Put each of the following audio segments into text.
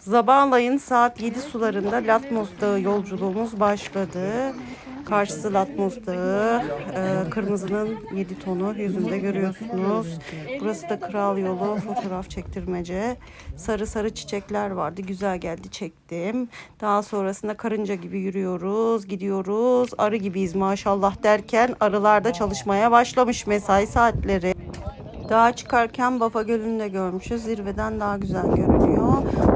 Sabahleyin saat 7 sularında Latmos Dağı yolculuğumuz başladı. Karşısı Latmos Dağı. Ee, kırmızının 7 tonu yüzünde görüyorsunuz. Burası da Kral Yolu fotoğraf çektirmece. Sarı sarı çiçekler vardı. Güzel geldi çektim. Daha sonrasında karınca gibi yürüyoruz, gidiyoruz. Arı gibiyiz maşallah derken arılarda çalışmaya başlamış mesai saatleri. Dağa çıkarken Bafa Gölü'nü de görmüşüz. Zirveden daha güzel görünüyor.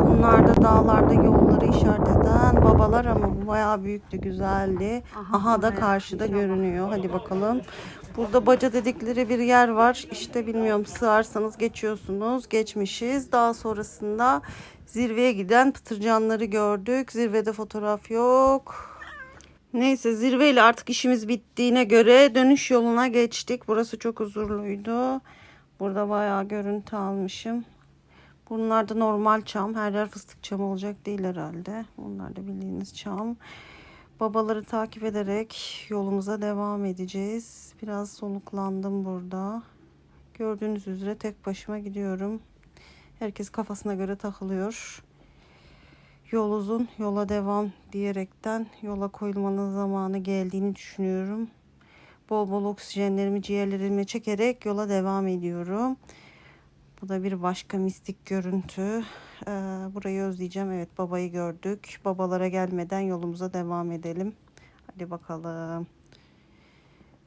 Bunlar da dağlarda yolları işaret eden babalar ama bu bayağı büyüktü, güzeldi. Aha da karşıda görünüyor. Hadi bakalım. Burada baca dedikleri bir yer var. İşte bilmiyorum sığarsanız geçiyorsunuz. Geçmişiz. Daha sonrasında zirveye giden pıtırcanları gördük. Zirvede fotoğraf yok. Neyse zirveyle artık işimiz bittiğine göre dönüş yoluna geçtik. Burası çok huzurluydu. Burada bayağı görüntü almışım. Bunlar da normal çam. Her yer fıstık çam olacak değil herhalde. Onlar da bildiğiniz çam. Babaları takip ederek yolumuza devam edeceğiz. Biraz soluklandım burada. Gördüğünüz üzere tek başıma gidiyorum. Herkes kafasına göre takılıyor. Yol uzun, yola devam diyerekten yola koyulmanın zamanı geldiğini düşünüyorum. Bol bol oksijenlerimi ciğerlerime çekerek yola devam ediyorum. Bu da bir başka mistik görüntü. Ee, burayı özleyeceğim. Evet babayı gördük. Babalara gelmeden yolumuza devam edelim. Hadi bakalım.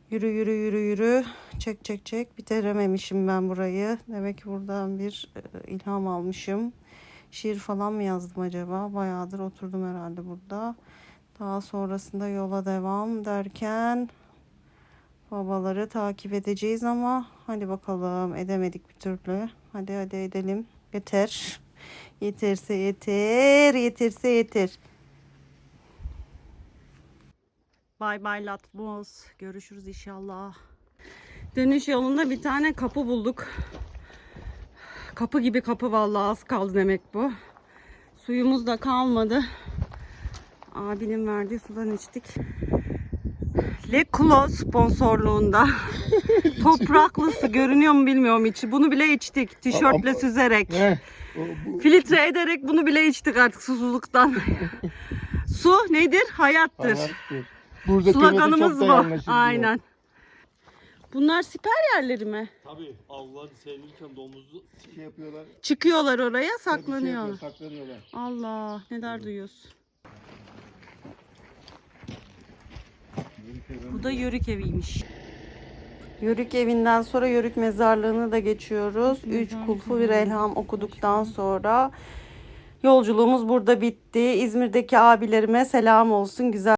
Yürü yürü yürü yürü. Çek çek çek. Bitirememişim ben burayı. Demek ki buradan bir e, ilham almışım. Şiir falan mı yazdım acaba? Bayağıdır oturdum herhalde burada. Daha sonrasında yola devam derken babaları takip edeceğiz ama hadi bakalım edemedik bir türlü. Hadi hadi edelim. Yeter. Yeterse yeter. Yeterse yeter. Bay bay Latmos. Görüşürüz inşallah. Dönüş yolunda bir tane kapı bulduk. Kapı gibi kapı vallahi az kaldı demek bu. Suyumuz da kalmadı. Abinin verdiği sudan içtik. Le Clos sponsorluğunda. Topraklı su görünüyor mu bilmiyorum içi. Bunu bile içtik. Tişörtle süzerek. Ne? Filtre ederek bunu bile içtik artık susuzluktan. su nedir? Hayattır. hayattır. Burada Sloganımız çok bu. Aynen. Bunlar siper yerleri mi? Tabii avlar sevilirken domuzu Şey yapıyorlar. Çıkıyorlar oraya şey saklanıyorlar. yapıyor, saklanıyorlar. Allah neler duyuyoruz. Bu da Yörük eviymiş. Yörük evinden sonra Yörük mezarlığını da geçiyoruz. Üç kulfu bir elham okuduktan sonra yolculuğumuz burada bitti. İzmir'deki abilerime selam olsun. Güzel